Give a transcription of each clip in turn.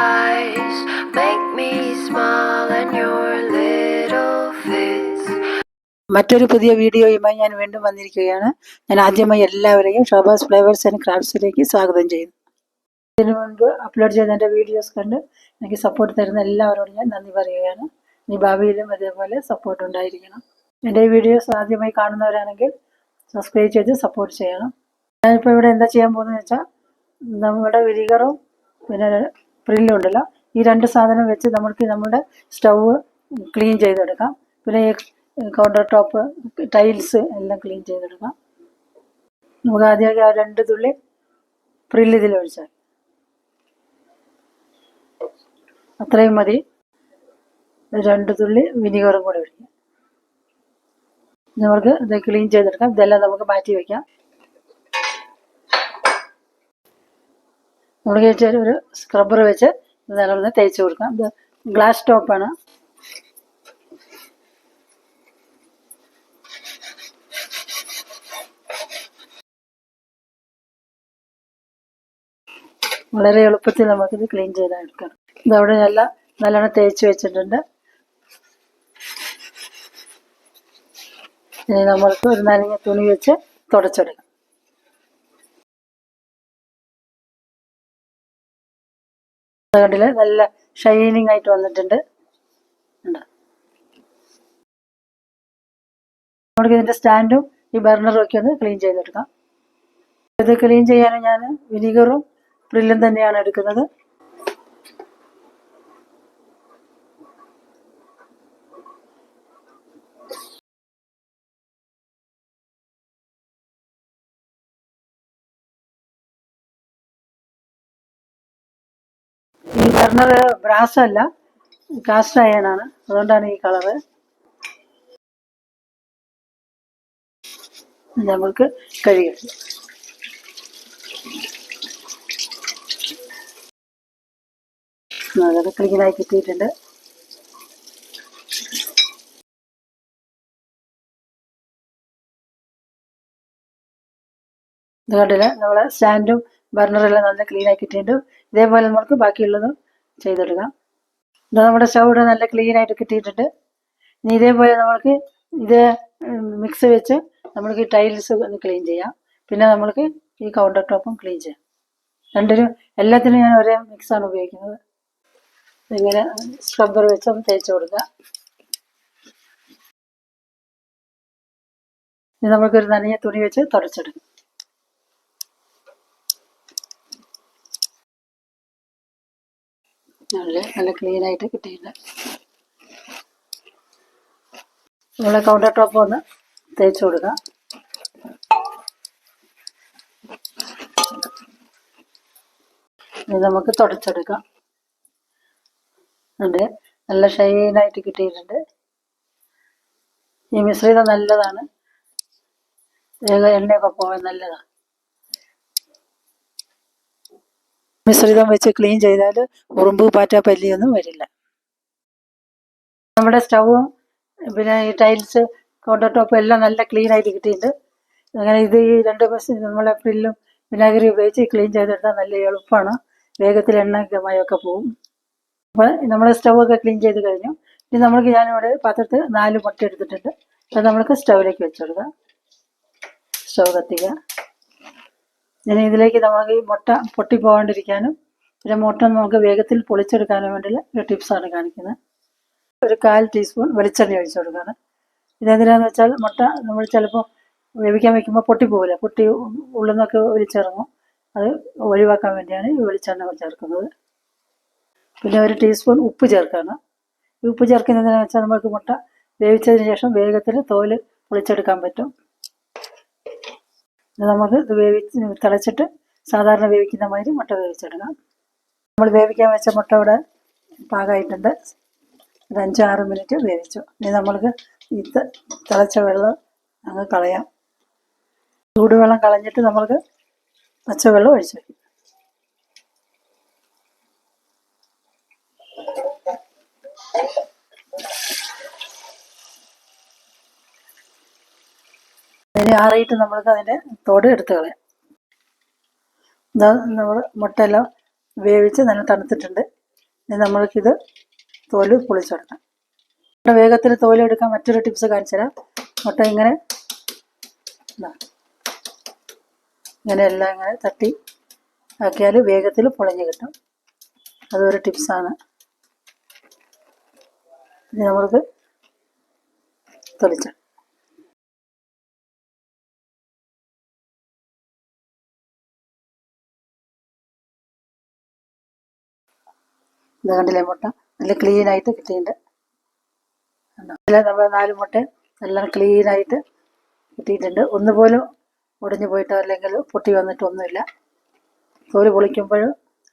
eyes. Make me smile and your little fits. മറ്റൊരു പുതിയ വീഡിയോയുമായി ഞാൻ വീണ്ടും വന്നിരിക്കുകയാണ്. ഞാൻ ആദ്യമായി എല്ലാവരെയും ഷോബാസ് ഫ്ലേവേഴ്സ് ആൻഡ് ക്രാഫ്റ്റ്സിലേക്ക് സ്വാഗതം ചെയ്യുന്നു. ഇതിനു മുൻപ് അപ്ലോഡ് ചെയ്ത എന്റെ വീഡിയോസ് കണ്ട് എനിക്ക് സപ്പോർട്ട് തരുന്ന എല്ലാവരോടും ഞാൻ നന്ദി പറയുകയാണ്. ഇനി ഭാവിയിലും അതേപോലെ സപ്പോർട്ട് ഉണ്ടായിരിക്കണം. എന്റെ വീഡിയോസ് ആദ്യമായി കാണുന്നവരാണെങ്കിൽ സബ്സ്ക്രൈബ് ചെയ്ത് സപ്പോർട്ട് ചെയ്യണം. ഞാനിപ്പോൾ ഇവിടെ എന്താ ചെയ്യാൻ പോകുന്നത് വെച്ചാൽ നമ്മുടെ വിരികറും പിന്നെ പ്രില്ലും ഉണ്ടല്ലോ. ഈ രണ്ട് സാധനം വെച്ച് നമുക്ക് നമ്മുടെ സ്റ്റൗവ് ക്ലീൻ ചെയ്തെടുക്കാം. പിന്നെ കൗണ്ടർ ടോപ്പ് ടൈൽസ് എല്ലാം ക്ലീൻ ചെയ്തെടുക്കാം. നമുക്ക് ആദ്യമൊക്കെ ആ രണ്ട് തുള്ളി പ്രില്ല് ഇതിൽ ഒഴിച്ചാൽ. അത്രയും മതി. രണ്ട് തുള്ളി വിനീഗറും കൂടെ ഒഴിക്കാം. നമുക്ക് ഇത് ക്ലീൻ ചെയ്തെടുക്കാം. ഇതെല്ലാം നമുക്ക് മാറ്റി വയ്ക്കാം നമുക്ക് വെച്ച് ഒരു സ്ക്രബ്ബർ വെച്ച് നിലവിൽ തേച്ച് കൊടുക്കാം. ഇത് ഗ്ലാസ് ടോപ്പാണ് വളരെ എളുപ്പത്തിൽ നമുക്കിത് ക്ലീൻ ചെയ്തെടുക്കാം. ഇതവിടെ നല്ല നല്ലോണം തേച്ച് വെച്ചിട്ടുണ്ട്. ഇനി നമ്മൾക്ക് ഒരു നനഞ്ഞ തുണി വെച്ച് തുടച്ചെടുക്കാം. കണ്ടില്ലേ? നല്ല ഷൈനിങ് ആയിട്ട് വന്നിട്ടുണ്ട്. നമുക്ക് ഇതിന്റെ സ്റ്റാൻഡും ഈ ബർണറും ഒക്കെ ഒന്ന് ക്ലീൻ ചെയ്തെടുക്കാം. ഇത് ക്ലീൻ ചെയ്യാൻ ഞാൻ വിനീഗറും പ്രില്ലും തന്നെയാണ് എടുക്കുന്നത്. ഈ ബർണർ ബ്രാസ് അല്ല കാസ്റ്റ് അയൺ ആണ്. അതുകൊണ്ടാണ് ഈ കളറ് നമ്മൾക്ക് കഴിയും. അതൊക്കെ ക്ലീനായി കിട്ടിയിട്ടുണ്ട്. ഇത് കണ്ടില്ല? നമ്മളെ സ്റ്റാൻഡും ബർണറെല്ലാം നല്ല ക്ലീൻ ആക്കിയിട്ടുണ്ട്. ഇതേപോലെ നമുക്ക് ബാക്കിയുള്ളതും ചെയ്തെടുക്കാം. ഇത് നമ്മുടെ സ്റ്റൗ ഇവിടെ നല്ല ക്ലീൻ ആയിട്ട് കിട്ടിയിട്ടുണ്ട്. ഇനി ഇതേപോലെ നമ്മൾക്ക് ഇത് മിക്സ് വെച്ച് നമ്മൾക്ക് ടൈൽസ് ഒന്ന് ക്ലീൻ ചെയ്യാം. പിന്നെ നമ്മൾക്ക് ഈ കൗണ്ടർ ടോപ്പും ക്ലീൻ ചെയ്യാം. രണ്ടിനും എല്ലാത്തിനും ഞാൻ ഒരേ മിക്സാണ് ഉപയോഗിക്കുന്നത്. ഇങ്ങനെ സ്ക്രബ്ബർ വെച്ച് ഒന്ന് തേച്ച് കൊടുക്കുക ഇനി നമുക്കൊരു നനഞ്ഞ തുണി വെച്ച് തുടച്ചെടുക്കാം. നല്ല നല്ല ക്ലീൻ ആയിട്ട് കിട്ടിയിട്ടുണ്ട്. നമ്മളെ കൗണ്ടർ ടോപ്പ് ഒന്ന് തേച്ച് കൊടുക്കാം. ഇനി നമുക്ക് തുടച്ചെടുക്കാം. ഉണ്ട് നല്ല ഷൈനായിട്ട് കിട്ടിയിട്ടുണ്ട്. ഈ മിശ്രിതം നല്ലതാണ്. എണ്ണയൊക്കെ പോകാൻ നല്ലതാണ്. മിശ്രിതം വെച്ച് ക്ലീൻ ചെയ്താൽ ഉറുമ്പ് പാറ്റ പല്ലിയൊന്നും വരില്ല. നമ്മുടെ സ്റ്റൗവും പിന്നെ ഈ ടൈൽസ് കൗണ്ടർ ടോപ്പും എല്ലാം നല്ല ക്ലീൻ ആയിട്ട് കിട്ടിയിട്ടുണ്ട്. അങ്ങനെ ഇത് ഈ രണ്ട് ബസ് നമ്മളെ പ്രില്ലും വിനാഗിരി ഉപയോഗിച്ച് ക്ലീൻ ചെയ്തെടുത്താൽ നല്ല എളുപ്പമാണ്. വേഗത്തിൽ എണ്ണ മയമൊക്കെ പോകും അപ്പോൾ നമ്മൾ സ്റ്റൗവൊക്കെ ക്ലീൻ ചെയ്ത് കഴിഞ്ഞു. ഇനി നമ്മൾക്ക് ഞാനിവിടെ പാത്രത്തിൽ നാല് മുട്ട എടുത്തിട്ടുണ്ട്. അത് നമ്മൾക്ക് സ്റ്റൗവിലേക്ക് വെച്ചെടുക്കാം സ്റ്റൗ കത്തിക്കുക. ഇനി ഇതിലേക്ക് നമുക്ക് ഈ മുട്ട പൊട്ടി പോകാണ്ടിരിക്കാനും പിന്നെ മുട്ട നമുക്ക് വേഗത്തിൽ പൊളിച്ചെടുക്കാനും വേണ്ടിയുള്ള ഒരു ടിപ്സാണ് കാണിക്കുന്നത്. ഒരു കാൽ ടീസ്പൂൺ വെളിച്ചെണ്ണ ഒഴിച്ചു കൊടുക്കുകയാണ്. ഇതെന്തിനാന്ന് വെച്ചാൽ മുട്ട നമ്മൾ ചിലപ്പോൾ വേവിക്കാൻ വെക്കുമ്പോൾ പൊട്ടിപ്പോകില്ല പൊട്ടി ഉള്ളിൽ നിന്നൊക്കെ ഒലിച്ചിറങ്ങും. അത് ഒഴിവാക്കാൻ വേണ്ടിയാണ് ഈ വെളിച്ചെണ്ണ ചേർക്കുന്നത്. പിന്നെ ഒരു ടീസ്പൂൺ ഉപ്പ് ചേർക്കുകയാണ്. ഈ ഉപ്പ് ചേർക്കുന്നതിന് വെച്ചാൽ നമുക്ക് മുട്ട വേവിച്ചതിന് ശേഷം വേഗത്തിൽ തോൽ പൊളിച്ചെടുക്കാൻ പറ്റും. നമുക്ക് ഇത് വേവിച്ച് തിളച്ചിട്ട് സാധാരണ വേവിക്കുന്ന മാതിരി മുട്ട വേവിച്ചെടുക്കാം. നമ്മൾ വേവിക്കാൻ വെച്ച മുട്ട ഇവിടെ പാകമായിട്ടുണ്ട് ഒരു അഞ്ചാറ് മിനിറ്റ് വേവിച്ചു. ഇനി നമ്മൾക്ക് ഈ തിളച്ച വെള്ളം അങ്ങ് കളയാം. ചൂടുവെള്ളം കളഞ്ഞിട്ട് നമ്മൾക്ക് പച്ചവെള്ളം ഒഴിച്ചു വയ്ക്കും അതിന് ആറിയിട്ട് നമ്മൾക്ക് അതിന്റെ തോട് എടുത്ത് കളയാം. നമ്മൾ മുട്ടയെല്ലാം വേവിച്ച് നല്ല തണുത്തിട്ടുണ്ട്. ഇനി നമ്മൾക്കിത് തോൽ പൊളിച്ചെടുക്കാം മുട്ട വേഗത്തിൽ തോലെടുക്കാൻ മറ്റൊരു ടിപ്സ് കാണിച്ചു തരാം. മുട്ട ഇങ്ങനെ. ഇങ്ങനെ എല്ലാം ഇങ്ങനെ തട്ടി ആക്കിയാൽ വേഗത്തിൽ പൊളിഞ്ഞ് കിട്ടും. അതൊരു ടിപ്സാണ് ഇനി നമ്മൾക്ക് തൊലിച്ച ഇത് കണ്ടില്ലേ മുട്ട? നല്ല ക്ലീൻ ആയിട്ട് കിട്ടിയിട്ടുണ്ട്. കണ്ടോ? നമ്മൾ നാല് മുട്ട നല്ല ക്ലീൻ ആയിട്ട് കിട്ടിയിട്ടുണ്ട് ഒന്നുപോലും ഒടിഞ്ഞു പോയിട്ടോ അല്ലെങ്കിൽ പൊട്ടി വന്നിട്ടൊന്നുമില്ല. തോൽ പൊളിക്കുമ്പോൾ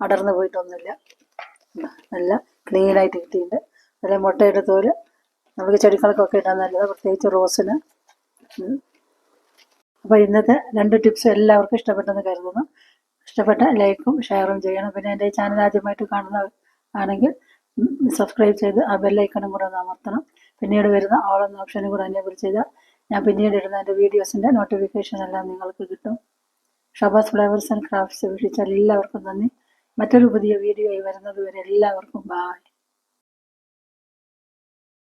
അടർന്നു പോയിട്ടൊന്നുമില്ല? നല്ല ക്ലീൻ ആയിട്ട് കിട്ടിയിട്ടുണ്ട്. അതിലെ മുട്ടയുടെ തോൽ. നമുക്ക് ചെടികൾക്കൊക്കെ ഇടാൻ നല്ലത് പ്രത്യേകിച്ച് റോസിന്. അപ്പോൾ ഇന്നത്തെ രണ്ട് ടിപ്സ് എല്ലാവർക്കും ഇഷ്ടപ്പെട്ടെന്ന് കരുതുന്നു. ഇഷ്ടപ്പെട്ട ലൈക്കും ഷെയറും ചെയ്യണം. പിന്നെ എന്റെ ചാനൽ ആദ്യമായിട്ട് കാണുന്ന ആണെങ്കിൽ സബ്സ്ക്രൈബ് ചെയ്ത് ആ ബെല്ലൈക്കണും കൂടെ ഒന്ന് അമർത്തണം. പിന്നീട് വരുന്ന ഓളെന്ന ഓപ്ഷനും കൂടെ എനേബിൾ ചെയ്താൽ ഞാൻ പിന്നീട് ഇടുന്ന എന്റെ വീഡിയോസിന്റെ നോട്ടിഫിക്കേഷൻ എല്ലാം നിങ്ങൾക്ക് കിട്ടും. ഷബാസ് ഫ്ലേവേഴ്സ് ആൻഡ് ക്രാഫ്റ്റ്സ് വീക്ഷിച്ചാൽ എല്ലാവർക്കും നന്ദി. മറ്റൊരു പുതിയ വീഡിയോ ആയി വരുന്നത് വരെ എല്ലാവർക്കും ബായ്